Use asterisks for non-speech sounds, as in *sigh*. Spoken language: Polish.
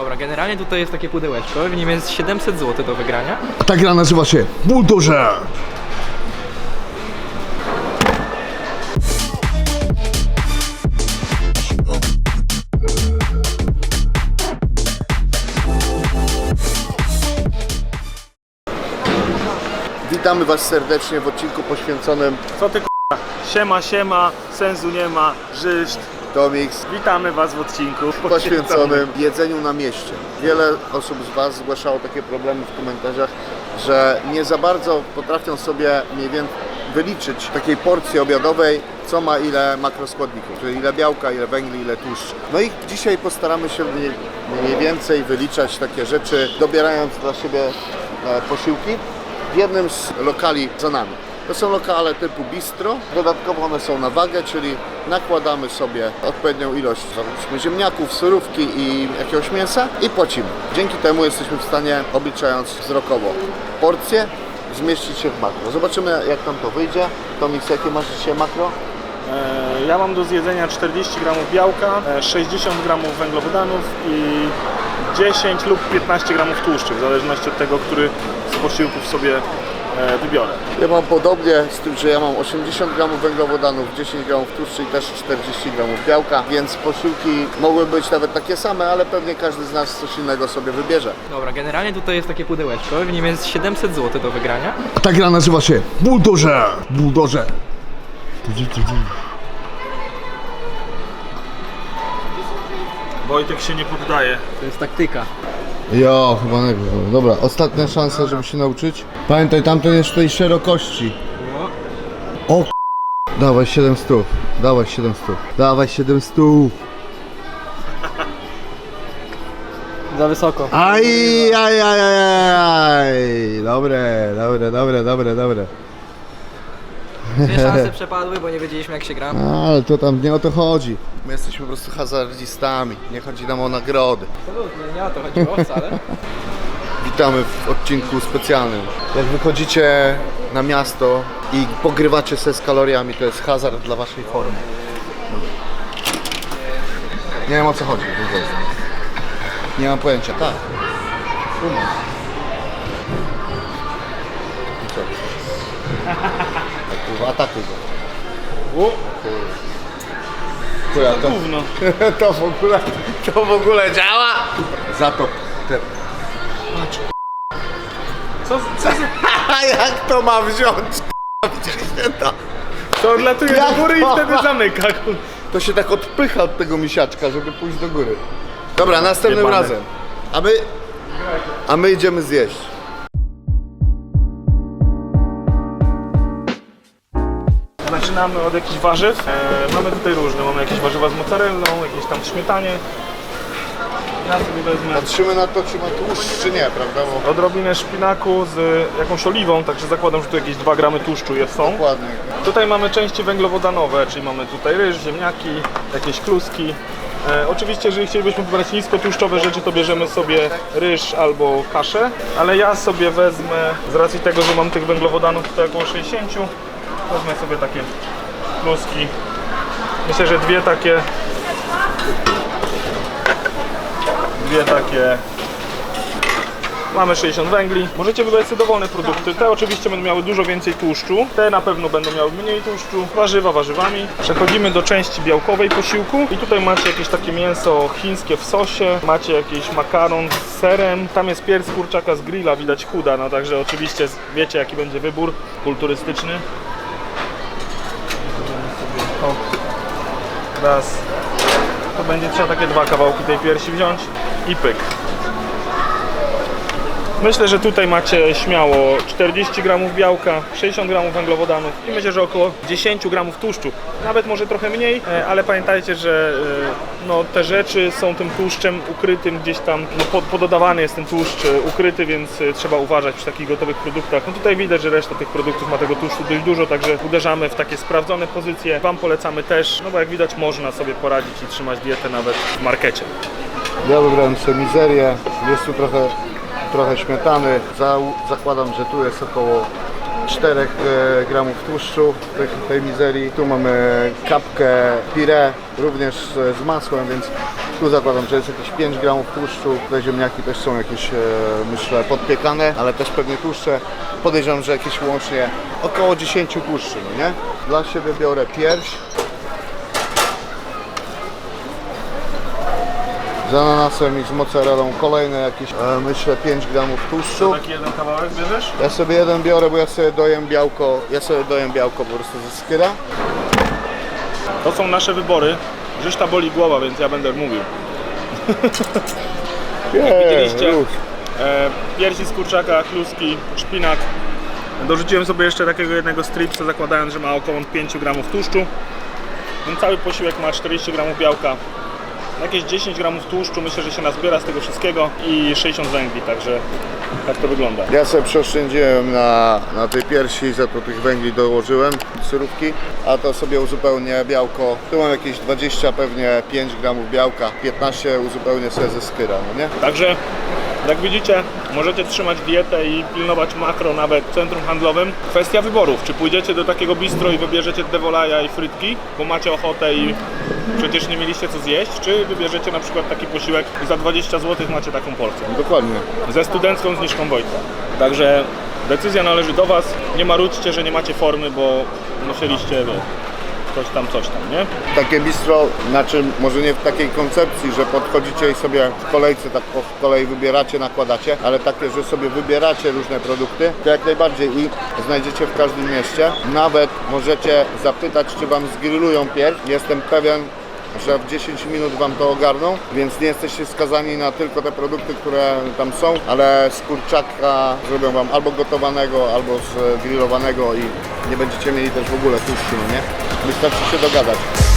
Dobra, generalnie tutaj jest takie pudełeczko, w nim jest 700 zł do wygrania. A ta gra nazywa się Bulldozer. Witamy Was serdecznie w odcinku poświęconym Co ty k***a? Siema, siema, sensu nie ma, żyść. Domix Witamy Was w odcinku poświęconym jedzeniu na mieście. Wiele osób z Was zgłaszało takie problemy w komentarzach, że nie za bardzo potrafią sobie mniej więcej wyliczyć takiej porcji obiadowej, co ma ile makroskładników, czyli ile białka, ile węgli, ile tłuszczu. No i dzisiaj postaramy się mniej, mniej więcej wyliczać takie rzeczy, dobierając dla siebie e, posiłki w jednym z lokali za nami. To są lokale typu bistro, dodatkowo one są na wagę, czyli nakładamy sobie odpowiednią ilość ziemniaków, surówki i jakiegoś mięsa i płacimy. Dzięki temu jesteśmy w stanie, obliczając wzrokowo porcje, zmieścić się w makro. Zobaczymy jak tam to wyjdzie. Tomix, jakie masz dzisiaj makro? E, Ja mam do zjedzenia 40 gramów białka, e, 60 gramów węglowodanów i 10 lub 15 gramów tłuszczu, w zależności od tego, który z posiłków sobie e, wybiorę. Ja mam podobnie z tym, że ja mam 80 gramów węglowodanów, 10 gramów tłuszczu i też 40 gramów białka, więc posiłki mogły być nawet takie same, ale pewnie każdy z nas coś innego sobie wybierze. Dobra, generalnie tutaj jest takie pudełeczko, w nim jest 700 zł do wygrania. A ta gra nazywa się Bulldozer. Bulldozer. Wojtek się nie poddaje. To jest taktyka. Jo, chyba nie wiem. Dobra, ostatnia szansa, żeby się nauczyć. Pamiętaj, tamten jest tej szerokości. O k- Dawaj 7 stów. Dawaj 7 stów. Dawaj 7 stów. Za wysoko. Aj, aj, aj, aj, aj. Dobre, dobre, dobre, dobre, dobre. Dwie *laughs* szanse przepadły, bo nie wiedzieliśmy jak się gra. Ale to tam nie o to chodzi. My jesteśmy po prostu hazardzistami. Nie chodzi nam o nagrody. Absolutnie, nie o to chodziło wcale. *laughs* Witamy w odcinku specjalnym. Jak wychodzicie na miasto i pogrywacie se z kaloriami, to jest hazard dla waszej formy. Nie wiem o co chodzi. Nie mam pojęcia. Tak. Umam. I co? *laughs* Tak, kurwa, Atakuj go. U, Kurwa, to, gówno. *laughs* to w ogóle, to w ogóle działa. Za to te Co, co, A *laughs* jak to ma wziąć? Widzieliście to? to odlatuje do góry i wtedy zamyka. To się tak odpycha od tego misiaczka, żeby pójść do góry. Dobra, następnym Jebane. razem. A my, a my idziemy zjeść. Zaczynamy od jakichś warzyw. E, mamy tutaj różne. Mamy jakieś warzywa z mozzarellą, jakieś tam śmietanie. Ja sobie wezmę Patrzymy na to, czy ma tłuszcz, czy nie, prawda? Bo odrobinę szpinaku z jakąś oliwą, także zakładam, że tu jakieś 2 gramy tłuszczu jest są. dokładnie. Tutaj mamy części węglowodanowe, czyli mamy tutaj ryż, ziemniaki, jakieś kluski. E, oczywiście, jeżeli chcielibyśmy wybrać niskotłuszczowe rzeczy, to bierzemy sobie ryż albo kaszę, ale ja sobie wezmę, z racji tego, że mam tych węglowodanów tutaj około 60, wezmę sobie takie kluski. Myślę, że dwie takie dwie takie Mamy 60 węgli. Możecie wybrać sobie dowolne produkty. Te oczywiście będą miały dużo więcej tłuszczu. Te na pewno będą miały mniej tłuszczu. Warzywa warzywami. Przechodzimy do części białkowej posiłku. I tutaj macie jakieś takie mięso chińskie w sosie. Macie jakiś makaron z serem. Tam jest pierś kurczaka z grilla, widać chuda. No także oczywiście wiecie jaki będzie wybór kulturystyczny. O. Raz. To będzie trzeba takie dwa kawałki tej piersi wziąć i pyk. Myślę, że tutaj macie śmiało 40 gramów białka, 60 gramów węglowodanów i myślę, że około 10 gramów tłuszczu. Nawet może trochę mniej, e, ale pamiętajcie, że e, no, te rzeczy są tym tłuszczem ukrytym gdzieś tam, no, pod- pododawany jest ten tłuszcz e, ukryty, więc trzeba uważać przy takich gotowych produktach. No tutaj widać, że reszta tych produktów ma tego tłuszczu dość dużo, także uderzamy w takie sprawdzone pozycje. Wam polecamy też, no bo jak widać można sobie poradzić i trzymać dietę nawet w markecie. Ja wybrałem sobie mizerię. Jest tu trochę, trochę śmietany. Zał, zakładam, że tu jest około 4 e, gramów tłuszczu tej, tej mizerii. Tu mamy kapkę pire, również z masłem, więc Tu zakładam, że jest jakieś 5 gramów tłuszczu. Te ziemniaki też są jakieś, e, myślę, podpiekane, ale też pewnie tłuszcze. Podejrzewam, że jakieś łącznie około 10 tłuszczy, no nie? Dla siebie biorę pierś. Z ananasem i z mozzarellą kolejne jakieś, e, myślę, 5 gramów tłuszczu. Taki jeden kawałek bierzesz? Ja sobie jeden biorę, bo ja sobie dojem białko, ja sobie dojem białko po prostu ze skyra. To są nasze wybory. Żyżta boli głowa, więc ja będę mówił. *laughs* widzieliście? już. E, piersi z kurczaka, kluski, szpinak. Dorzuciłem sobie jeszcze takiego jednego stripsa, zakładając, że ma około 5 gramów tłuszczu. Ten cały posiłek ma 40 gramów białka, jakieś 10 gramów tłuszczu, myślę, że się nazbiera z tego wszystkiego i 60 węgli, także tak to wygląda. Ja sobie przeoszczędziłem na, na tej piersi, za to tych węgli dołożyłem, surówki, a to sobie uzupełnię białko. Tu mam jakieś 20, pewnie 5 gramów białka, 15 uzupełnię sobie ze skyra, no nie? Także jak widzicie, możecie trzymać dietę i pilnować makro nawet w centrum handlowym. Kwestia wyborów, czy pójdziecie do takiego bistro i wybierzecie devolaja i frytki, bo macie ochotę i przecież nie mieliście co zjeść, czy wybierzecie na przykład taki posiłek i za 20 zł macie taką porcję. Dokładnie. Ze studencką zniżką Wojtka. Także decyzja należy do Was. Nie marudźcie, że nie macie formy, bo musieliście wiesz, coś tam, coś tam, nie? Takie bistro, znaczy może nie w takiej koncepcji, że podchodzicie i sobie w kolejce tak po kolei wybieracie, nakładacie, ale takie, że sobie wybieracie różne produkty, to jak najbardziej i znajdziecie w każdym mieście. Nawet możecie zapytać, czy Wam zgrillują pierś. Jestem pewien, że w 10 minut Wam to ogarną, więc nie jesteście skazani na tylko te produkty, które tam są, ale z kurczaka zrobią Wam albo gotowanego, albo z grillowanego i nie będziecie mieli też w ogóle tłuszczu, no nie? Wystarczy się dogadać.